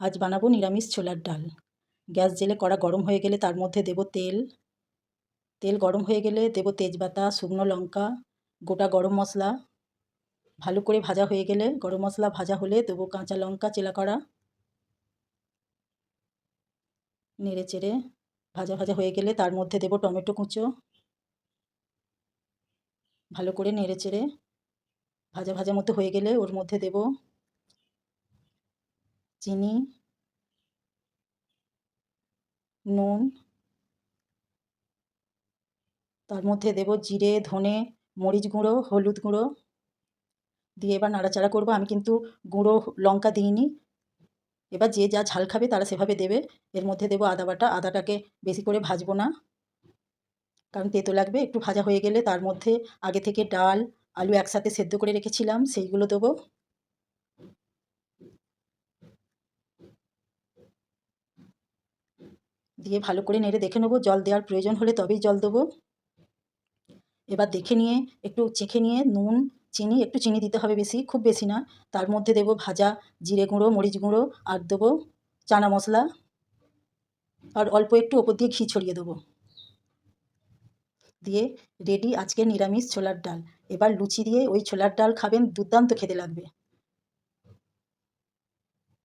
আজ বানাবো নিরামিষ ছোলার ডাল। গ্যাস জেলে কড়া গরম হয়ে গেলে তার মধ্যে দেবো তেল। তেল গরম হয়ে গেলে দেবো তেজপাতা, শুকনো লঙ্কা, গোটা গরম মশলা। ভালো করে ভাজা হয়ে গেলে গরম মশলা ভাজা হলে দেবো কাঁচা লঙ্কা চেলা করা নেড়ে চেড়ে ভাজা ভাজা হয়ে গেলে তার মধ্যে দেবো টমেটো কুঁচো। ভালো করে নেড়ে চেড়ে ভাজা ভাজা মতো হয়ে গেলে ওর মধ্যে দেবো চিনি, নুন, তার মধ্যে দেবো জিরে, ধনে, মরিচ গুঁড়ো, হলুদ গুঁড়ো। দিয়ে এবার নাড়াচাড়া করব, আমি কিন্তু গুঁড়ো, লঙ্কা দিইনি। এবার যে যা ঝাল খাবে তারা সেভাবে দেবে। এর মধ্যে দেবো আদা বাটা, আদাটাকে বেশি করে ভাজবো না। কারণ তেতো লাগবে, একটু ভাজা হয়ে গেলে তার মধ্যে আগে থেকে ডাল, আলু একসাথে সেদ্ধ করে রেখেছিলাম, সেইগুলো দেবো। দিয়ে ভালো করে নেড়ে দেখে নেব। জল দেওয়ার প্রয়োজন হলে তবেই জল দেবো। এবার দেখে নিয়ে, একটু চেখে নিয়ে নুন, চিনি, একটু চিনি দিতে হবে বেশি, খুব বেশি না। তার মধ্যে দেবো ভাজা, জিরে গুঁড়ো, মরিচ গুঁড়ো আর দেবো চানা মশলা। আর অল্প একটু ওপর দিয়ে ঘি ছড়িয়ে দেবো। দিয়ে রেডি আজকে নিরামিষ ছোলার ডাল। এবার লুচি দিয়ে ওই ছোলার ডাল খাবেন, দুর্দান্ত খেতে লাগবে।